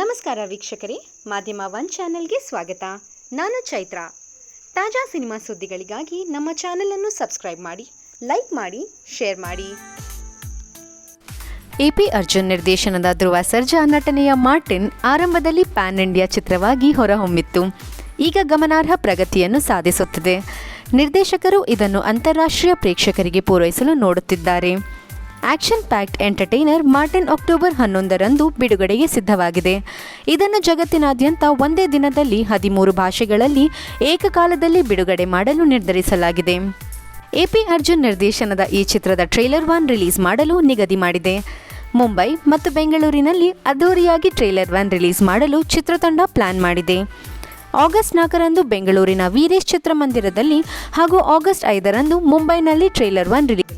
ನಮಸ್ಕಾರ ವೀಕ್ಷಕರೇ, ಮಾಧ್ಯಮ ಒನ್ ಚಾನೆಲ್ಗೆ ಸ್ವಾಗತ. ನಾನು ಚೈತ್ರ. ತಾಜಾ ಸಿನಿಮಾ ಸುದ್ದಿಗಳಿಗಾಗಿ ನಮ್ಮ ಚಾನೆಲನ್ನು ಸಬ್ಸ್ಕ್ರೈಬ್ ಮಾಡಿ, ಲೈಕ್ ಮಾಡಿ, ಶೇರ್ ಮಾಡಿ. ಎಪಿ ಅರ್ಜುನ್ ನಿರ್ದೇಶನದ ಧ್ರುವ ಸರ್ಜಾ ನಟನೆಯ ಮಾರ್ಟಿನ್ ಆರಂಭದಲ್ಲಿ ಪ್ಯಾನ್ ಇಂಡಿಯಾ ಚಿತ್ರವಾಗಿ ಹೊರಹೊಮ್ಮಿತ್ತು. ಈಗ ಗಮನಾರ್ಹ ಪ್ರಗತಿಯನ್ನು ಸಾಧಿಸುತ್ತಿದೆ. ನಿರ್ದೇಶಕರು ಇದನ್ನು ಅಂತಾರಾಷ್ಟ್ರೀಯ ಪ್ರೇಕ್ಷಕರಿಗೆ ಪೂರೈಸಲು ನೋಡುತ್ತಿದ್ದಾರೆ. Action packed entertainer Martin October ಹನ್ನೊಂದರಂದು ಬಿಡುಗಡೆಗೆ ಸಿದ್ಧವಾಗಿದೆ. ಇದನ್ನು ಜಗತ್ತಿನಾದ್ಯಂತ ಒಂದೇ ದಿನದಲ್ಲಿ ಹದಿಮೂರು ಭಾಷೆಗಳಲ್ಲಿ ಏಕಕಾಲದಲ್ಲಿ ಬಿಡುಗಡೆ ಮಾಡಲು ನಿರ್ಧರಿಸಲಾಗಿದೆ. ಎಪಿ ಅರ್ಜುನ್ ನಿರ್ದೇಶನದ ಈ ಚಿತ್ರದ ಟ್ರೇಲರ್ ಒನ್ ರಿಲೀಸ್ ಮಾಡಲು ನಿಗದಿ ಮಾಡಿದೆ. ಮುಂಬೈ ಮತ್ತು ಬೆಂಗಳೂರಿನಲ್ಲಿ ಅದ್ದೂರಿಯಾಗಿ ಟ್ರೇಲರ್ ಒನ್ ರಿಲೀಸ್ ಮಾಡಲು ಚಿತ್ರತಂಡ ಪ್ಲಾನ್ ಮಾಡಿದೆ. ಆಗಸ್ಟ್ ನಾಲ್ಕರಂದು ಬೆಂಗಳೂರಿನ ವೀರೇಶ್ ಚಿತ್ರಮಂದಿರದಲ್ಲಿ ಹಾಗೂ ಆಗಸ್ಟ್ ಐದರಂದು ಮುಂಬೈನಲ್ಲಿ ಟ್ರೇಲರ್ ಒನ್ ರಿಲೀಸ್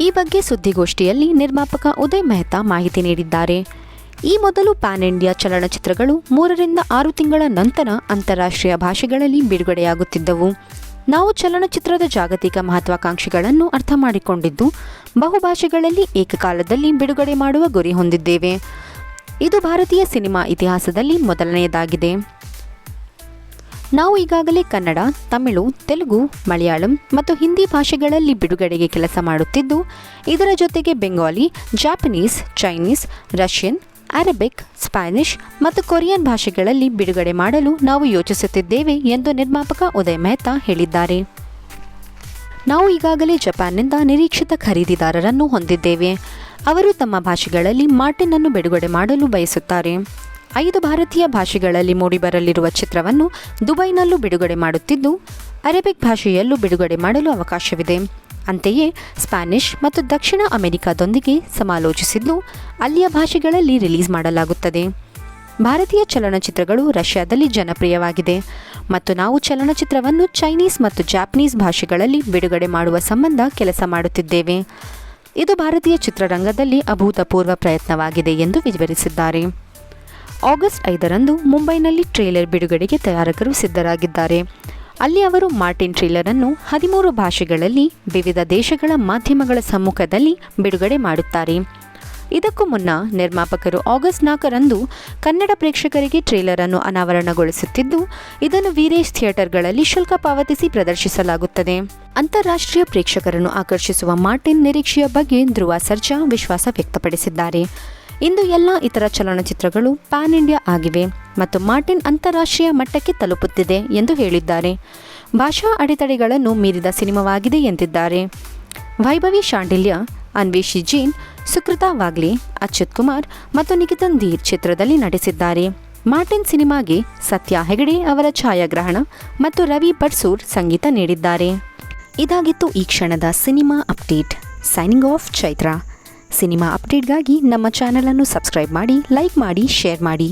ಈ ಬಗ್ಗೆ ಸುದ್ದಿಗೋಷ್ಠಿಯಲ್ಲಿ ನಿರ್ಮಾಪಕ ಉದಯ್ ಮೆಹ್ತಾ ಮಾಹಿತಿ ನೀಡಿದ್ದಾರೆ. ಈ ಮೊದಲು ಪ್ಯಾನ್ ಇಂಡಿಯಾ ಚಲನಚಿತ್ರಗಳು ಮೂರರಿಂದ ಆರು ತಿಂಗಳ ನಂತರ ಅಂತಾರಾಷ್ಟ್ರೀಯ ಭಾಷೆಗಳಲ್ಲಿ ಬಿಡುಗಡೆಯಾಗುತ್ತಿದ್ದವು. ನಾವು ಚಲನಚಿತ್ರದ ಜಾಗತಿಕ ಮಹತ್ವಾಕಾಂಕ್ಷೆಗಳನ್ನು ಅರ್ಥ ಮಾಡಿಕೊಂಡಿದ್ದು, ಬಹುಭಾಷೆಗಳಲ್ಲಿ ಏಕಕಾಲದಲ್ಲಿ ಬಿಡುಗಡೆ ಮಾಡುವ ಗುರಿ ಹೊಂದಿದ್ದೇವೆ. ಇದು ಭಾರತೀಯ ಸಿನಿಮಾ ಇತಿಹಾಸದಲ್ಲಿ ಮೊದಲನೆಯದಾಗಿದೆ. ನಾವು ಈಗಾಗಲೇ ಕನ್ನಡ, ತಮಿಳು, ತೆಲುಗು, ಮಲಯಾಳಂ ಮತ್ತು ಹಿಂದಿ ಭಾಷೆಗಳಲ್ಲಿ ಬಿಡುಗಡೆಗೆ ಕೆಲಸ ಮಾಡುತ್ತಿದ್ದು, ಇದರ ಜೊತೆಗೆ Bengali, Japanese, Chinese, Russian, Arabic, Spanish ಮತ್ತು ಕೊರಿಯನ್ ಭಾಷೆಗಳಲ್ಲಿ ಬಿಡುಗಡೆ ಮಾಡಲು ನಾವು ಯೋಚಿಸುತ್ತಿದ್ದೇವೆ ಎಂದು ನಿರ್ಮಾಪಕ ಉದಯ್ ಮೆಹ್ತಾ ಹೇಳಿದ್ದಾರೆ. ನಾವು ಈಗಾಗಲೇ ಜಪಾನ್ನಿಂದ ನಿರೀಕ್ಷಿತ ಖರೀದಿದಾರರನ್ನು ಹೊಂದಿದ್ದೇವೆ. ಅವರು ತಮ್ಮ ಭಾಷೆಗಳಲ್ಲಿ ಮಾರ್ಟಿನ್ ಅನ್ನು ಬಿಡುಗಡೆ ಮಾಡಲು ಬಯಸುತ್ತಾರೆ. ಐದು ಭಾರತೀಯ ಭಾಷೆಗಳಲ್ಲಿ ಮೂಡಿಬರಲಿರುವ ಚಿತ್ರವನ್ನು ದುಬೈನಲ್ಲೂ ಬಿಡುಗಡೆ ಮಾಡುತ್ತಿದ್ದು, ಅರೇಬಿಕ್ ಭಾಷೆಯಲ್ಲೂ ಬಿಡುಗಡೆ ಮಾಡಲು ಅವಕಾಶವಿದೆ. ಅಂತೆಯೇ ಸ್ಪ್ಯಾನಿಷ್ ಮತ್ತು ದಕ್ಷಿಣ ಅಮೆರಿಕಾದೊಂದಿಗೆ ಸಮಾಲೋಚಿಸಿದ್ದು, ಅಲ್ಲಿಯ ಭಾಷೆಗಳಲ್ಲಿ ರಿಲೀಸ್ ಮಾಡಲಾಗುತ್ತದೆ. ಭಾರತೀಯ ಚಲನಚಿತ್ರಗಳು ರಷ್ಯಾದಲ್ಲಿ ಜನಪ್ರಿಯವಾಗಿದೆ. ಮತ್ತು ನಾವು ಚಲನಚಿತ್ರವನ್ನು ಚೈನೀಸ್ ಮತ್ತು ಜಾಪನೀಸ್ ಭಾಷೆಗಳಲ್ಲಿ ಬಿಡುಗಡೆ ಮಾಡುವ ಸಂಬಂಧ ಕೆಲಸ ಮಾಡುತ್ತಿದ್ದೇವೆ. ಇದು ಭಾರತೀಯ ಚಿತ್ರರಂಗದಲ್ಲಿ ಅಭೂತಪೂರ್ವ ಪ್ರಯತ್ನವಾಗಿದೆ ಎಂದು ವಿವರಿಸಿದ್ದಾರೆ. ಆಗಸ್ಟ್ ಐದರಂದು ಮುಂಬೈನಲ್ಲಿ ಟ್ರೇಲರ್ ಬಿಡುಗಡೆಗೆ ತಯಾರಕರು ಸಿದ್ಧರಾಗಿದ್ದಾರೆ. ಅಲ್ಲಿ ಅವರು ಮಾರ್ಟಿನ್ ಟ್ರೇಲರ್ ಅನ್ನು ಹದಿಮೂರು ಭಾಷೆಗಳಲ್ಲಿ ವಿವಿಧ ದೇಶಗಳ ಮಾಧ್ಯಮಗಳ ಸಮ್ಮುಖದಲ್ಲಿ ಬಿಡುಗಡೆ ಮಾಡುತ್ತಾರೆ. ಇದಕ್ಕೂ ಮುನ್ನ ನಿರ್ಮಾಪಕರು ಆಗಸ್ಟ್ ನಾಲ್ಕರಂದು ಕನ್ನಡ ಪ್ರೇಕ್ಷಕರಿಗೆ ಟ್ರೇಲರ್ ಅನ್ನು ಅನಾವರಣಗೊಳಿಸುತ್ತಿದ್ದು, ಇದನ್ನು ವೀರೇಶ್ ಥಿಯೇಟರ್ಗಳಲ್ಲಿ ಶುಲ್ಕ ಪಾವತಿಸಿ ಪ್ರದರ್ಶಿಸಲಾಗುತ್ತದೆ. ಅಂತಾರಾಷ್ಟ್ರೀಯ ಪ್ರೇಕ್ಷಕರನ್ನು ಆಕರ್ಷಿಸುವ ಮಾರ್ಟಿನ್ ನಿರೀಕ್ಷೆಯ ಬಗ್ಗೆ ಧ್ರುವ ಸರ್ಜಾ ವಿಶ್ವಾಸ ವ್ಯಕ್ತಪಡಿಸಿದ್ದಾರೆ. ಇಂದು ಎಲ್ಲ ಇತರ ಚಲನಚಿತ್ರಗಳು ಪ್ಯಾನ್ ಇಂಡಿಯಾ ಆಗಿವೆ ಮತ್ತು ಮಾರ್ಟಿನ್ ಅಂತಾರಾಷ್ಟ್ರೀಯ ಮಟ್ಟಕ್ಕೆ ತಲುಪುತ್ತಿದೆ ಎಂದು ಹೇಳಿದ್ದಾರೆ. ಭಾಷಾ ಅಡೆತಡೆಗಳನ್ನು ಮೀರಿದ ಸಿನಿಮಾವಾಗಿದೆ ಎಂದಿದ್ದಾರೆ. ವೈಭವಿ ಶಾಂಡಿಲ್ಯ, ಅನ್ವೇಷಿ ಜೀನ್, ಸುಕೃತಾ ವಾಗ್ಲಿ, ಅಚ್ಯುತ್ ಕುಮಾರ್ ಮತ್ತು ನಿಕಿತನ್ ಧೀರ್ ಚಿತ್ರದಲ್ಲಿ ನಟಿಸಿದ್ದಾರೆ. ಮಾರ್ಟಿನ್ ಸಿನಿಮಾಗೆ ಸತ್ಯ ಹೆಗಡೆ ಅವರ ಛಾಯಾಗ್ರಹಣ ಮತ್ತು ರವಿ ಬಡ್ಸೂರ್ ಸಂಗೀತ ನೀಡಿದ್ದಾರೆ. ಇದಾಗಿತ್ತು ಈ ಕ್ಷಣದ cinema update. Signing off Chaitra. Cinema ಅಪ್ಡೇಟ್ಗಾಗಿ ನಮ್ಮ ಚಾನಲನ್ನು ಸಬ್ಸ್ಕ್ರೈಬ್ ಮಾಡಿ ಲೈಕ್ ಮಾಡಿ ಶೇರ್ ಮಾಡಿ.